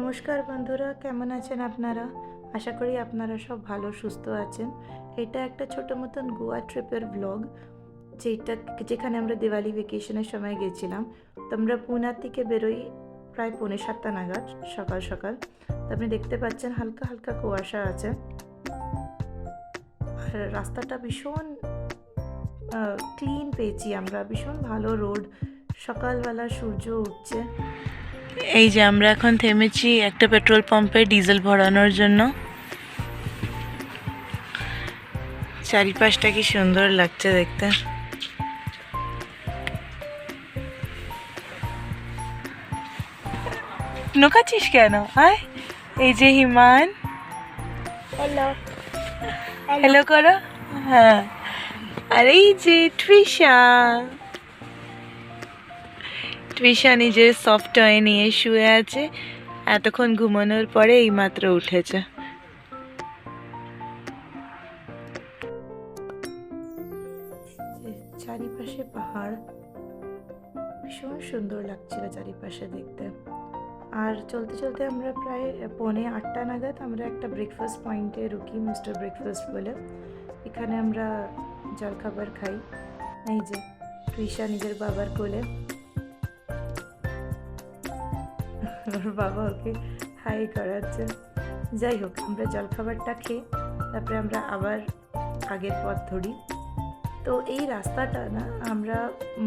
নমস্কার বন্ধুরা, কেমন আছেন আপনারা? আশা করি আপনারা সব ভালো, সুস্থ আছেন। এটা একটা ছোট মতন গোয়া ট্রিপের ব্লগ যেটা যেখানে আমরা দিওয়ালি ভেকেশনের সময় গেছিলাম। তো আমরা পুনার থেকে বেরোই প্রায় পৌনে সাতটা নাগাদ, সকাল সকাল। তো আপনি দেখতে পাচ্ছেন হালকা হালকা কুয়াশা আছে। আর রাস্তাটা ভীষণ ক্লিন পেয়েছি আমরা। ভীষণ ভালো রোড সকালবেলা সূর্য উঠছে। এই যে আমরা এখন থেমেছি একটা পেট্রোল পাম্পে ডিজেল ভরানোর জন্য। চারিপাশটা কি সুন্দর লাগছে দেখতে। নোকাচ্ছিস কেন? আয় এই যে হিমান। হ্যালো করো। হ্যাঁ। আর এই যে ট্রিশা ট্রিশা নিজের সফট টয় নিয়ে শুয়ে আছে। এতক্ষণ ঘুমানোর পরে এইমাত্র উঠেছে। চারিপাশে পাহাড়। ভীষণ সুন্দর লাগছিল চারিপাশে দেখতে। আর চলতে চলতে আমরা প্রায় পৌনে আটটা নাগাদ আমরা একটা ব্রেকফাস্ট পয়েন্টে রুকি মিস্টার ব্রেকফাস্ট বলে। এখানে আমরা জলখাবার খাই। এই যে, তৃষা নিজের বাবার কোলে। ওর বাবা ওকে হাই করাচ্ছে যাই হোক, আমরা জলখাবারটা খেয়ে তারপরে আমরা আবার আগের পথ ধরি। তো এই রাস্তাটা না, আমরা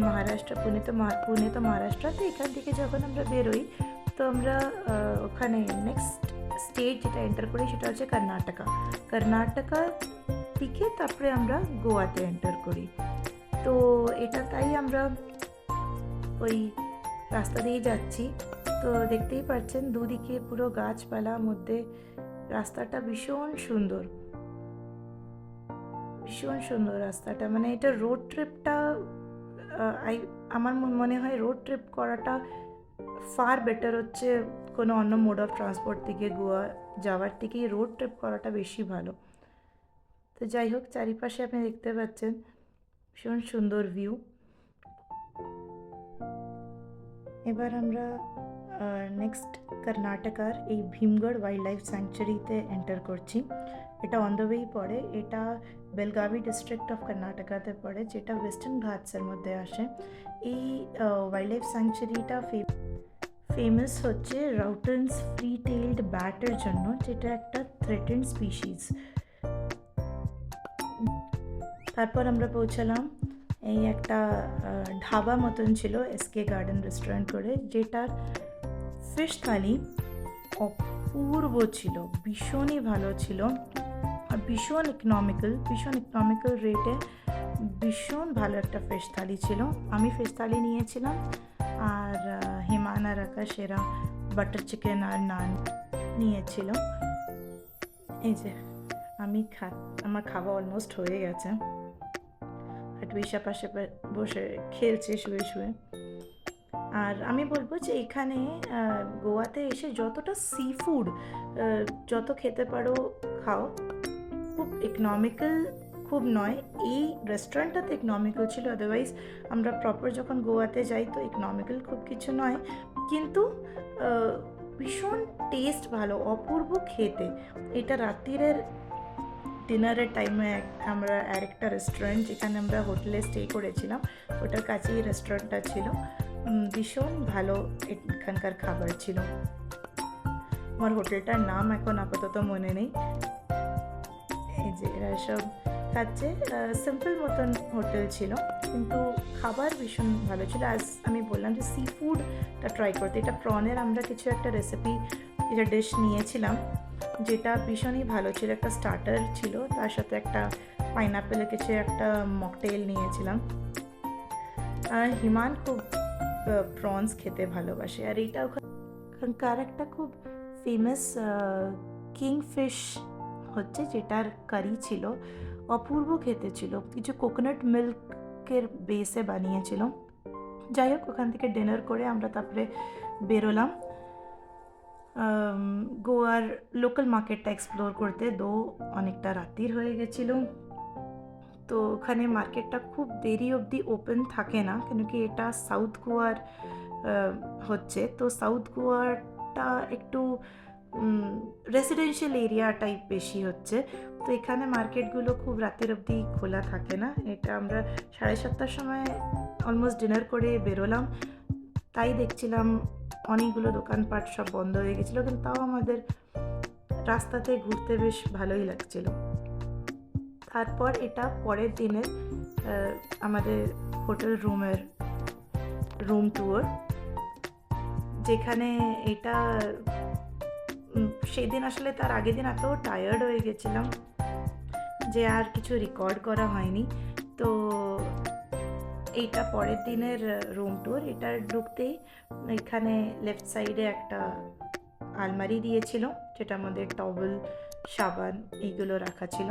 মহারাষ্ট্র পুনে তো পুনে তো মহারাষ্ট্র তো এখান থেকে যখন আমরা বেরোই, তো আমরা ওখানে নেক্সট স্টেট যেটা এন্টার করি সেটা হচ্ছে কর্ণাটকা। কর্ণাটকা থেকে তারপরে আমরা গোয়াতে এন্টার করি। তো এটা তাই আমরা ওই রাস্তা দিয়ে যাচ্ছি। তো দেখতেই পাচ্ছেন দুদিকে পুরো গাছপালা মধ্যে রাস্তাটা ভীষণ সুন্দর। ভীষণ সুন্দর রাস্তাটা। মানে এটা রোড ট্রিপটা আই, আমার মন- মনে হয় রোড ট্রিপ করাটা ফার বেটার হচ্ছে কোনো অন্য মোড অফ ট্রান্সপোর্ট থেকে গোয়া যাওয়ার থেকে। রোড ট্রিপ করাটা বেশি ভালো। তো যাই হোক, চারিপাশে আপনি দেখতে পাচ্ছেন ভীষণ সুন্দর ভিউ এবার আমরা নেক্সট কর্ণাটকার এই ভীমগড় ওয়াইল্ড লাইফ স্যাংচুরিতে এন্টার করছি। এটা অন দ্য ওয়েই পড়ে। এটা বেলগাভি ডিস্ট্রিক্ট অফ কর্ণাটকাতে পড়ে, যেটা ওয়েস্টার্ন ঘাটসের মধ্যে আসে। এই ওয়াইল্ড লাইফ স্যাংচুরিটা ফেমাস হচ্ছে রাউটেন্স ফ্রি টেইলড ব্যাটের জন্য, যেটা একটা থ্রেটেন্ড স্পিসিস তারপর আমরা পৌঁছালাম এই একটা ধাবা মতন ছিল এসকে গার্ডেন রেস্টুরেন্ট করে, যেটার ফিশ থালি অপূর্ব ছিল, ভীষণই ভালো ছিল আর ভীষণ ইকনমিক্যাল ভীষণ ইকনমিক্যাল রেটে ভীষণ ভালো একটা ফিশ থালি ছিল। আমি ফিশ থালি নিয়েছিলাম আর হিমান আর আকাশ এরা বাটার চিকেন আর নান নিয়েছিল। এই যে, আমি খা, আমার খাওয়া অলমোস্ট হয়ে গেছে। টুইশা পাশে বসে খেলছে শুয়ে শুয়ে। আর আমি বলব যে এখানে গোয়াতে এসে যতটা সি ফুড যত খেতে পারো খাও, খুব ইকনমিক্যাল খুব নয়। এই রেস্টুরেন্টটাতে ইকনমিক্যাল ছিল আদারওয়াইজ আমরা প্রপার যখন গোয়াতে যাই তো ইকনমিক্যাল খুব কিছু নয়। কিন্তু ভীষণ টেস্ট ভালো, অপূর্ব খেতে। এটা রাত্রিরের ডিনারের টাইমে আমরা আরেকটা রেস্টুরেন্ট যেখানে আমরা হোটেলে স্টে করেছিলাম, ওটার কাছেই রেস্টুরেন্টটা ছিল। ভীষণ ভালো এখানকার খাবার ছিল। আমার হোটেলটার নাম এখন আপাতত মনে নেই। এই যে এরা সব খাচ্ছে। সিম্পল মতন হোটেল ছিল, কিন্তু খাবার ভীষণ ভালো ছিল। আজ আমি বললাম যে সি ফুডটা ট্রাই করতে, এটা প্রনের আমরা কিছু একটা রেসিপি এটা ডিশ নিয়েছিলাম। যেটা ভীষণই ভালো ছিল, একটা স্টার্টার ছিল, তার সাথে একটা পাইনাপেলের কিছু একটা মকটেল নিয়েছিলাম। আর হিমান খুব প্রনস খেতে ভালোবাসে। আর এইটা ওখানকার একটা খুব ফেমাস কিংফিশ হচ্ছে, যেটার কারি ছিল, অপূর্ব খেতে ছিল। কিছু কোকোনাট মিল্কের বেসে বানিয়েছিল যাই হোক, ওখান থেকে ডিনার করে আমরা তারপরে বেরোলাম। গোয়ার লোকাল মার্কেটটা এক্সপ্লোর করতে দো অনেকটা রাত্রির হয়ে গেছিল। তো ওখানে মার্কেটটা খুব দেরি অবধি ওপেন থাকে না, কেন কি এটা সাউথ গোয়ার হচ্ছে। তো সাউথ গোয়ার রোডটা একটু রেসিডেন্সিয়াল এরিয়া টাইপ বেশি হচ্ছে। তো এখানে মার্কেটগুলো খুব রাতের অবধি খোলা থাকে না। এটা আমরা সাড়ে সাতটার সময় অলমোস্ট ডিনার করে বেরোলাম। তাই দেখছিলাম অনেকগুলো দোকানপাট সব বন্ধ হয়ে গেছিল, কিন্তু তাও আমাদের রাস্তাতে ঘুরতে বেশ ভালোই লাগছিল। তারপর এটা পরের দিনের আমাদের হোটেল রুমের, রুম ট্যুর, যেখানে এটা সেদিন আসলে তার আগের দিন এত টায়ার্ড হয়ে গেছিলাম যে আর কিছু রেকর্ড করা হয়নি। তো এইটা পরের দিনের রুম ট্যুর এটা ঢুকতেই এখানে লেফট সাইডে একটা আলমারি দিয়েছিল, যেটা আমাদের টবল সাবান এইগুলো রাখা ছিল।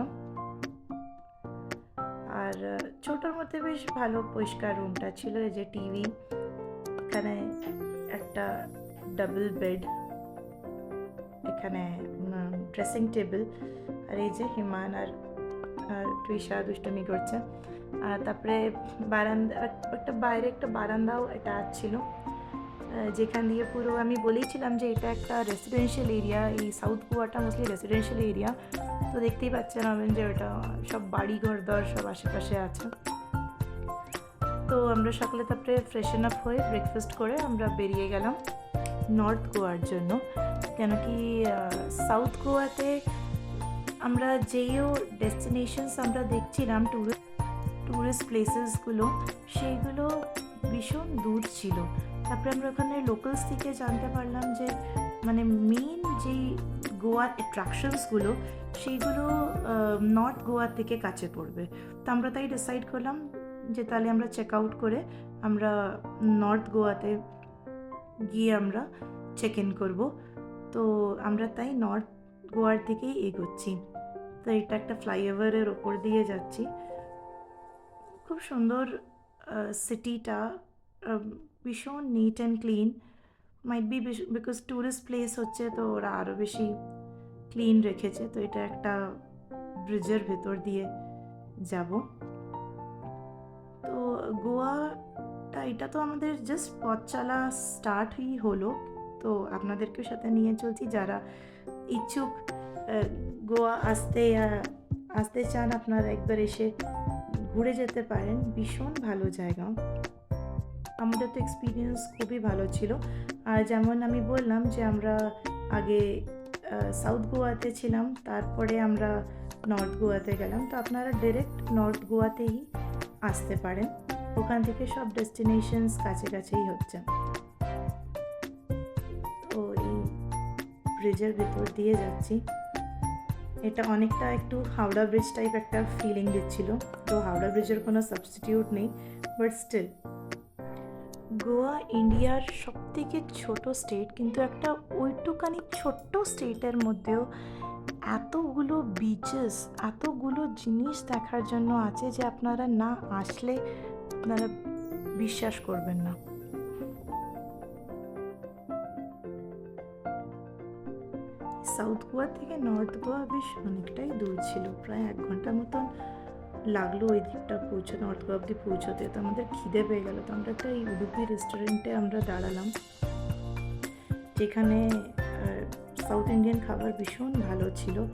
আর ছোটোর মধ্যে বেশ ভালো পরিষ্কার রুমটা ছিল, এই যে টিভি এখানে একটা ডাবল বেড এখানে ড্রেসিং টেবিল আর এই যে হিমান আর তৃষা দুষ্টুমি করছে। আর তারপরে বারান্দা, একটা বাইরে একটা বারান্দাও এটা ছিল। যেখান দিয়ে পুরো আমি বলেইছিলাম যে এটা একটা রেসিডেন্সিয়াল এরিয়া এই সাউথ গোয়াটা মোস্টলি রেসিডেন্সিয়াল এরিয়া তো দেখতেই পাচ্ছেন হবেন যে ওটা, সব বাড়ি ঘর দর সব আশেপাশে আছে। তো আমরা সকালে তারপরে ফ্রেশন আপ হয়ে ব্রেকফাস্ট করে আমরা বেরিয়ে গেলাম নর্থ গোয়ার জন্য। কেন কি সাউথ গোয়াতে আমরা যেইও ডেস্টিনেশনস আমরা দেখছিলাম ট্যুরিস্ট ট্যুরিস্ট প্লেসেসগুলো সেইগুলো ভীষণ দূর ছিল। তারপরে আমরা ওখানে লোকালস থেকে জানতে পারলাম যে মানে মেইন যেই গোয়ার অ্যাট্রাকশনসগুলো সেইগুলো নর্থ গোয়া থেকে কাছে পড়বে। তো আমরা তাই ডিসাইড করলাম যে তাহলে আমরা চেক আউট করে আমরা নর্থ গোয়াতে গিয়ে আমরা চেক ইন করব। তো আমরা তাই নর্থ গোয়ার দিকেই এগোচ্ছি। তো এটা একটা ফ্লাইওভারের ওপর দিয়ে যাচ্ছি। খুব সুন্দর সিটিটা ভীষণ neat and clean might be because tourist place হচ্ছে তো ওরা আরও বেশি ক্লিন রেখেছে, তো এটা একটা ব্রিজের ভেতর দিয়ে যাব। তো গোয়াটা, এটা তো আমাদের জাস্ট পথ চলা স্টার্টই হলো, তো আপনাদেরকেও সাথে নিয়ে চলছি। যারা ইচ্ছুক গোয়া আসতে আসতে চান, আপনারা একবার এসে ঘুরে যেতে পারেন, ভীষণ ভালো জায়গা। আমাদের তো এক্সপিরিয়েন্স খুবই ভালো ছিল। আর যেমন আমি বললাম যে আমরা আগে সাউথ গোয়াতে ছিলাম, তারপরে আমরা নর্থ গোয়াতে গেলাম। তো আপনারা ডিরেক্ট নর্থ গোয়াতেই আসতে পারেন। ওখান থেকে সব ডেস্টিনেশনস কাছে কাছেই হচ্ছে। তো এই ব্রিজের ভেতর দিয়ে যাচ্ছি। এটা অনেকটা একটু হাওড়া ব্রিজ টাইপ একটা ফিলিং দিচ্ছিল। তো হাওড়া ব্রিজের কোনো সাবস্টিটিউট নেই বাট স্টিল গোয়া, ইন্ডিয়ার সব থেকে ছোটো স্টেট কিন্তু একটা ওইটুকানি ছোট্ট স্টেটের মধ্যেও এতগুলো বিচেস এতগুলো জিনিস দেখার জন্য আছে যে আপনারা না আসলে আপনারা বিশ্বাস করবেন না। সাউথ গোয়া থেকে নর্থ গোয়া বেশ অনেকটাই দূর ছিল। প্রায় এক ঘণ্টা মতন লাগল ওই দিকটা পৌঁছে, নর্থ গোয়া অব্দি পৌঁছতে। তো আমাদের খিদে পেয়ে গেল। তো আমরা একটা এই উডুপি রেস্টুরেন্টে আমরা দাঁড়ালাম। যেখানে সাউথ ইন্ডিয়ান খাবার ভীষণ ভালো ছিল।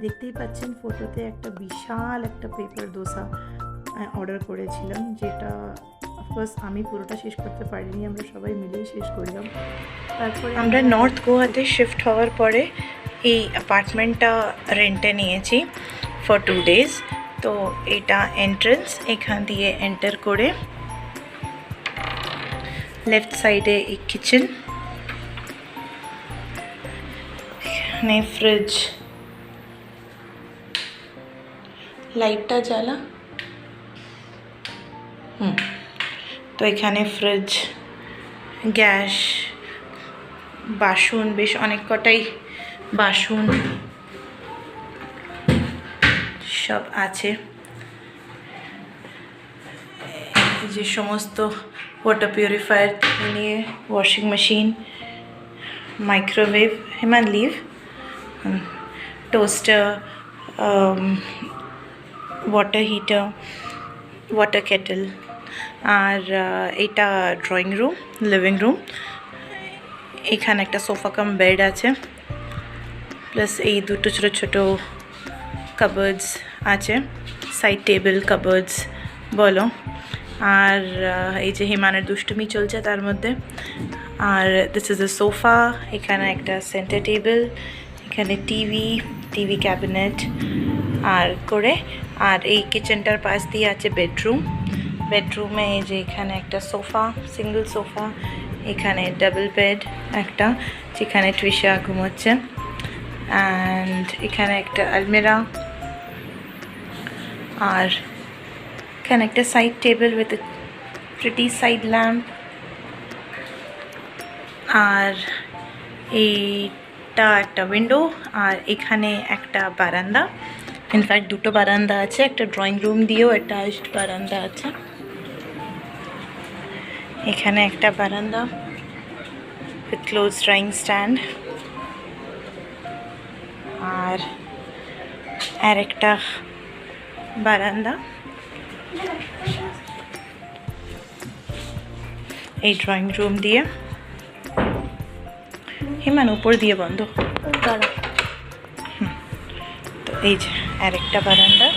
দেখতেই পাচ্ছেন ফটোতে একটা বিশাল একটা পেপার দোসা অর্ডার করেছিলাম যেটা অফকোর্স আমি পুরোটা শেষ করতে পারিনি আমরা সবাই মিলেই শেষ করলাম। তারপরে আমরা নর্থ গোয়াতে শিফট হওয়ার পরে এই অ্যাপার্টমেন্টটা রেন্টে নিয়েছি ফর টু ডেজ তো এটা এন্ট্রেন্স এখান দিয়ে এন্টার করে লেফট সাইডে এই কিচেন এখানে ফ্রিজ লাইটটা জ্বালা। হুম। তো এখানে ফ্রিজ গ্যাস, বাসন, বেশ অনেক কটাই বাসন সব আছে। যে সমস্ত ওয়াটার পিউরিফায়ার থেকে নিয়ে ওয়াশিং মেশিন মাইক্রোওয়েভ হিমান leave toaster water heater water kettle আর এটা ড্রয়িং রুম লিভিং রুম এখানে একটা সোফা কাম বেড আছে প্লাস এই দুটো ছোটো ছোটো কাবার্ডস আছে সাইড টেবিল কাবার্ডস বলো। আর এই যে হিমানের দুষ্টুমি চলছে তার মধ্যে। আর দিস ইজ এ সোফা এখানে একটা সেন্টার টেবিল এখানে টিভি টিভি ক্যাবিনেট আর করে, আর এই কিচেনটার পাশ দিয়ে আছে বেডরুম বেডরুমে, এই যে এখানে একটা সোফা, সিঙ্গেল সোফা, এখানে ডাবল বেড একটা, যেখানে টুইশা ঘুমোচ্ছে। অ্যান্ড এখানে একটা আলমিরা, আর এখানে একটা side table with pretty side lamp আর এইটা একটা উইন্ডো আর এখানে একটা বারান্দা। ইনফ্যাক্ট দুটো বারান্দা আছে, একটা ড্রয়িং রুম দিয়েও অ্যাটাচড বারান্দা আছে। এখানে একটা বারান্দা উইথ ক্লোজ ড্রয়িং স্ট্যান্ড আর আর একটা বারান্দা। এই ড্রয়িং রুম দিয়ে। হিমান উপর দিয়ে বন্ধ। তো এই যে আরেকটা বারান্দা।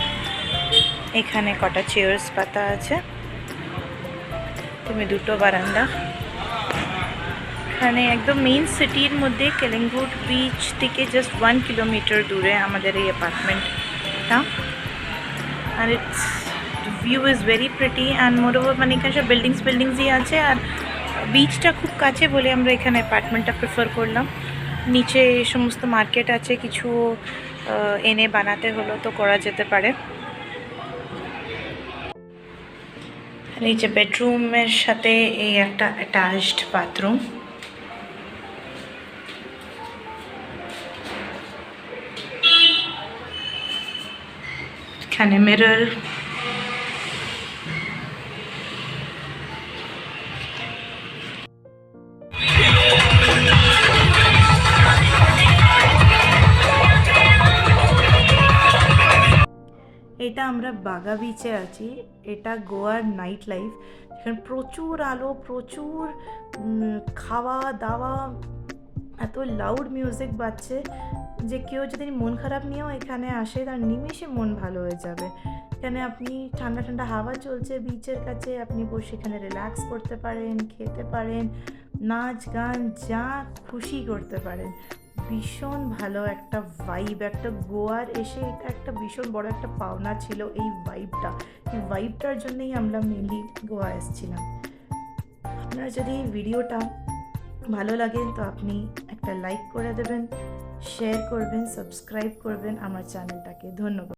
এখানে কটা চেয়ার্স পাতা আছে। তুমি দুটো বারান্দা। এখানে একদম মেইন সিটির মধ্যে কেলেঙ্গুট বিচ থেকে জাস্ট ওয়ান কিলোমিটার দূরে আমাদের এই অ্যাপার্টমেন্টটা আর it's view is very pretty and moreover মানে এখানে সব বিল্ডিংস বিল্ডিংসই আছে আর বিচটা খুব কাছে বলে আমরা এখানে অ্যাপার্টমেন্টটা প্রেফার করলাম। নিচে সমস্ত মার্কেট আছে, কিছু এনে বানাতে হলো তো করা যেতে পারে। আর এই যে বেডরুমের সাথে এই একটা অ্যাটাচড বাথরুম এখানে মিরর এটা আমরা বাগা বিচে আছি। এটা গোয়ার নাইট লাইফ এখানে প্রচুর আলো, প্রচুর খাওয়া দাওয়া এত লাউড মিউজিক বাজছে যে কেউ যদি মন খারাপ নিয়েও এখানে আসে, তার নিমেষে মন ভালো হয়ে যাবে। এখানে আপনি ঠান্ডা ঠান্ডা হাওয়া চলছে বিচের কাছে, আপনি বসে এখানে রিল্যাক্স করতে পারেন, খেতে পারেন নাচ গান যা খুশি করতে পারেন। ভীষণ ভালো একটা ভাইব একটা গোয়ার এসে এটা একটা ভীষণ বড় একটা পাওনা ছিল এই ভাইবটা এই ভাইবটার জন্যই আমরা মেনলি গোয়া এসেছিলাম। আপনার যদি এই ভিডিওটা ভালো লাগে, তো আপনি একটা লাইক করে দেবেন শেয়ার করবেন সাবস্ক্রাইব করবেন আমার চ্যানেলটাকে ধন্যবাদ।